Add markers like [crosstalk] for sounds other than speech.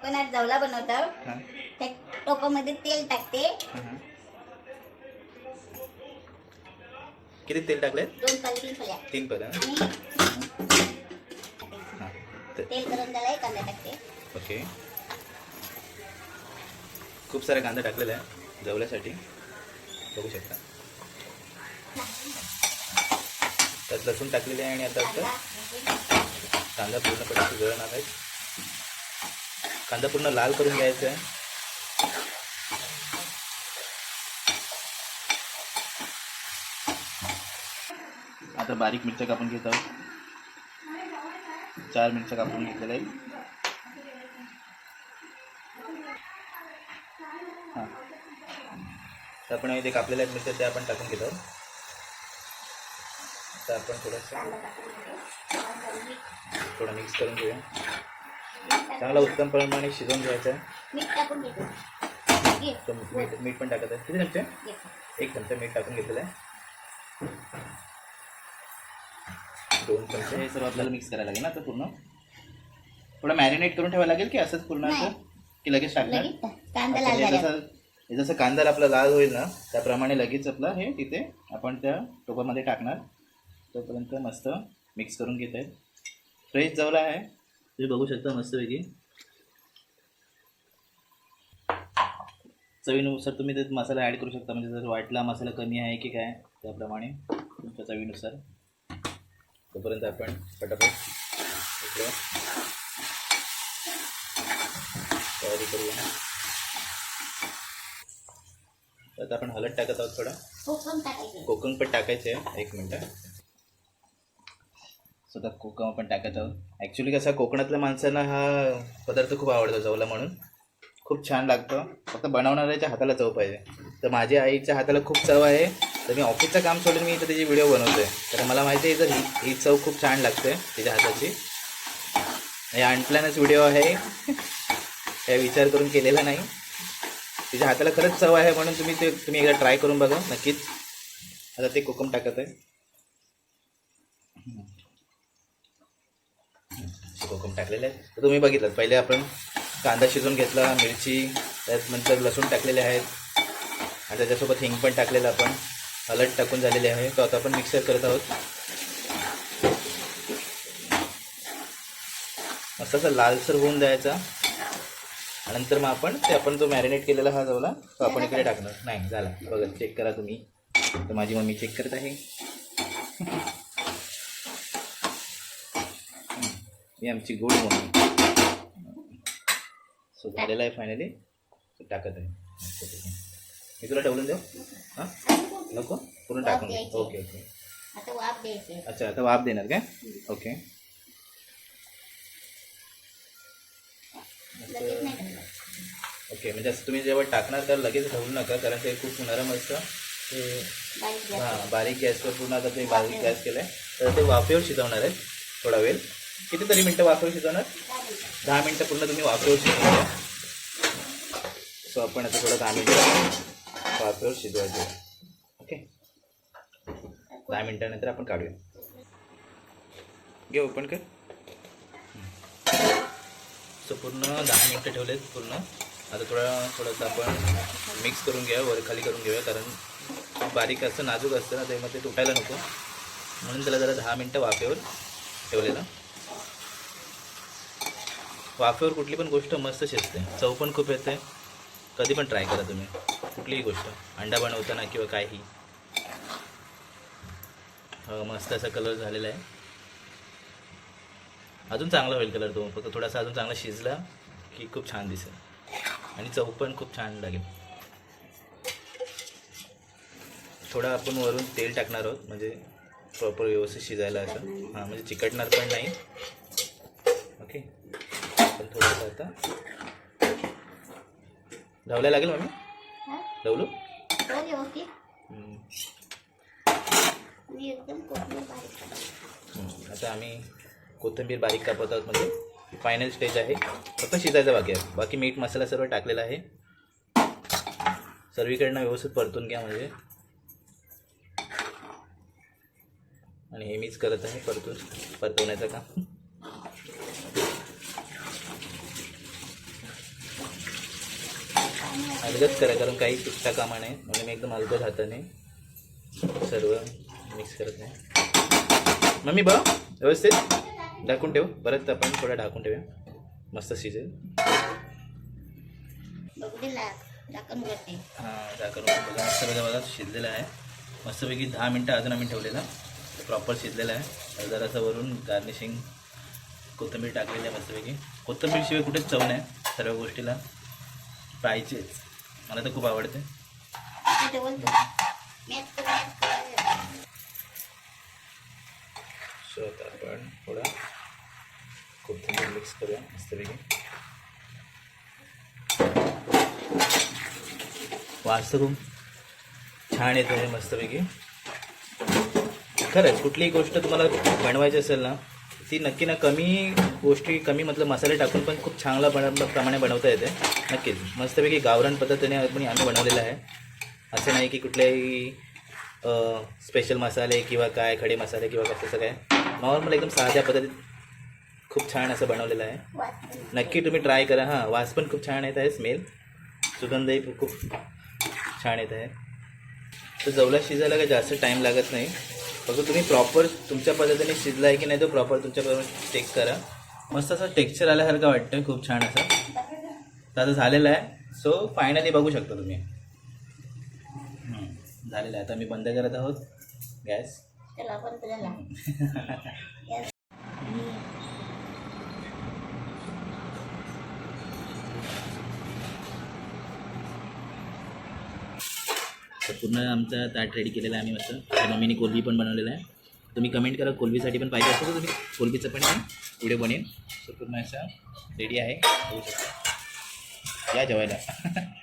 आपण आज जवला बनवतो. त्या टोपामध्ये तेल टाकते. किती तेल टाकले? दोन पालखी फल्या तीन पद तेल गरम झालंय कांदा टाकते. ओके. खूप सारा कांदा टाकलेला आहे जवल्यासाठी. बघू शकता. त्यात लसूण टाकलेले आहे आणि आता कांदा पूर्णपणे शिजवणार आहे. कांदा पूर्ण लाल करून घ्यायचा आहे. आता बारीक मिरच्या कापून घेत आहोत. चार मिरच्या कापून घेतलेल्या आहे हां. तर आपण इथे कापलेल्या आहेत मिरच्या त्या आपण टाकून घेत आहोत. तर आपण थोडंसं थोडं मिक्स करून घेऊया. चांगला उत्तम प्रमाणे शिजवून घ्यायचं. आहे मीठ पण टाकत आहे. किती चमचे. एक चमचा मीठ टाकून घेतलेलं आहे. दोन चमचे. हे सर्व आपल्याला मिक्स करायला लागेल ना आता पूर्ण? थोडं मॅरिनेट करून ठेवायला लागेल की असंच पूर्ण असं. की लगेच टाकणार? हे जसं जसं कांदा आपला लाल होईल ना त्याप्रमाणे लगेच आपलं हे तिथे आपण त्या टोपामध्ये टाकणार. तोपर्यंत मस्त मिक्स करून घेत आहेत फ्रेश जवला आहे. तुम्ही बघू शकता मस्तपैकी. चवीनुसार तुम्ही त्यात मसाला ॲड करू शकता. म्हणजे जर वाटला मसाला कमी आहे की काय त्याप्रमाणे तुमच्या चवीनुसार. तोपर्यंत आपण पटापट तयारी करूया. तर आता आपण हलत टाकत आहोत थोडा. कोकम पण टाकायचे आहे. एक मिनटं. सुद्धा कोकम आपण टाकत आहोत. ॲक्च्युली कसा कोकणातल्या माणसांना हा पदार्थ खूप आवडतो चवला म्हणून. खूप छान लागतं. फक्त बनवणाऱ्याच्या हाताला चव पाहिजे. तर माझ्या आईच्या हाताला खूप चव आहे. तर मी ऑफिसचं काम सोडून मी इथं त्याची व्हिडिओ बनवतोय. तर मला माहिती आहे तर ही ही चव खूप छान लागते तिच्या हाताची. हे आणल्यानंच व्हिडिओ आहे. काय विचार करून केलेला नाही. तिच्या हाताला खरंच चव आहे म्हणून तुम्ही ते तुम्ही एकदा ट्राय करून बघा. नक्कीच. आता ते कोकम टाकत आहे. कोकम टाकलेले आहे तर तुम्ही बघितलं पहिले आपण कांदा शिजवून घेतला मिरची त्यात लसूण टाकलेले आहेत. आणि त्याच्यासोबत हिंग पण टाकलेलं आपण. हलद टाकून झालेले आहे. तो आता आपण मिक्सर करत आहोत. मस्त असं लालसर होऊन द्यायचा आणि नंतर मग आपण ते आपण जो मॅरिनेट केलेला हा जवला तो आपण इकडे टाकणार. नाही झाला. बघा चेक करा तुम्ही. तर माझी मम्मी चेक करत आहे. ही आमची गोड मम्मी सो झालेला आहे फायनली टाकत आहे. मी तुला ठेवून देऊ? हां? नको? पूर्ण टाकून. ओके ओके अच्छा आता वाफ देणार काय ओके. ओके म्हणजे असं तुम्ही जेव्हा टाकणार तर लगेच ठेवू नका कारण ते खूप नरम असतं. ते. हां बारीक गॅसवर पूर्ण आता ते बारीक गॅस केलं आहे तर ते वाफेवर शिजवणार आहे थोडा वेळ. कितीतरी मिनटं वाफेवर शिजवणार? दहा मिनटं पूर्ण तुम्ही वाफेवर शिजवून सो आपण आता थोडं दहा मिनटं वाफेवर शिजवायचं. ओके दहा मिनटानंतर आपण काढूया. घे ओपन कर. सो पूर्ण दहा मिनटं ठेवलेत पूर्ण. आता थोडा थोडंसं आपण मिक्स करून घेऊया वर खाली करून घेऊया कारण बारीक असतं नाजूक असतं ना त्यामध्ये तुटायला नको. म्हणून त्याला जरा दहा मिनटं वाफेवर ठेवलेलं. वाफेवर कुठली पण गोष्ट मस्त शिजते. चव पण खूप येते. कधी पण ट्राय करा तुम्ही. कुठलीही गोष्ट. अंडा बनवताना किंवा काही. हो, मस्त असा कलर झालेला आहे. अजून चांगला होईल कलर तो. फक्त थोडासा अजून चांगला शिजला की खूप छान दिसेल. आणि चव पण खूप छान लागेल. थोडं आपण वरून तेल टाकणार आहोत. म्हणजे प्रॉपर व्यवस्थित शिजायला असं. हां म्हणजे चिकटणार पण नाही. ओके पण थोडंसं आता धावल्या लागेल मम्मी? हा? धावलो. आता आम्ही कोथिंबीर बारीक कापत आहोत म्हणजे फायनल स्टेज आहे. फक्त शिजायचं बाकी आहे. बाकी मीठ मसाला सर्व टाकलेला आहे. सर्वीकडनं व्यवस्थित परतून घ्या म्हणजे. आणि हे मीच करत आहे परतून. परतवण्याचं काम. अलगद करा कारण काही सुट्टा कामा नाही म्हणून मी एकदम अलगद हाताने सर्व मिक्स करत नाही मम्मी बघ व्यवस्थित. ढाकून ठेव. परत आपण थोडं ढाकून ठेवूया. मस्त शिजेल. हां झाकण मस्त बघा बघा शिजलेलं आहे. मस्तपैकी दहा मिनटं अजून आम्ही ठेवलेला. प्रॉपर शिजलेलं आहे. जरासं वरून गार्निशिंग कोथिंबीर टाकलेली आहे मस्तपैकी कोथिंबीरशिवाय कुठेच चव नाही सर्व गोष्टीला. पाहिजेच मला तर खूप आवडते. सो आता आपण थोडा कोथिंबीर मिक्स करूया मस्तपैकी. वास तर छान येतो हे मस्तपैकी. खरंच कुठलीही गोष्ट तुम्हाला बनवायची असेल ना ती नक्की ना कमी गोष्टी कमी मतलब मसाले टाकून पण खूप चांगला बन प्रमाणे बनवता येते. नक्कीच. मस्तपैकी गावरान पद्धतीने आपण आम्ही बनवलेलं आहे. असं नाही की कुठल्याही स्पेशल मसाले किंवा काय खडे मसाले किंवा कसं काय. नॉर्मल एकदम साध्या पद्धतीत खूप छान असं बनवलेलं आहे. नक्की तुम्ही ट्राय करा. हां वास पण खूप छान येत आहे स्मेल सुगंधही खूप छान येत आहे. तर जवला शिजायला काही जास्त टाईम लागत नाही. फक्त तुम्ही प्रॉपर तुमच्या पद्धतीने शिजला आहे की नाही तो प्रॉपर तुमच्या पद्धतीने चेक करा. मस्त असं टेक्स्चर आल्यासारखं वाटतं खूप छान असं. तर आता झालेलं आहे. सो फायनली बघू शकता तुम्ही. झालेलं आहे. आता मी बंद करत आहोत. गॅस [laughs] चला आपण तुला तर पूर्ण आमचा ताट रेडी केलेला आहे आम्ही मस्त. त्या मम्मीने कोलबी पण बनवलेला आहे. तुम्ही कमेंट करा कोलबीसाठी पण पाहिजे असेल तर तुम्ही? कोलबीचं पण व्हिडिओ बनेल तर पूर्ण असा रेडी आहे. होऊ शकता. या जेवायला. [laughs]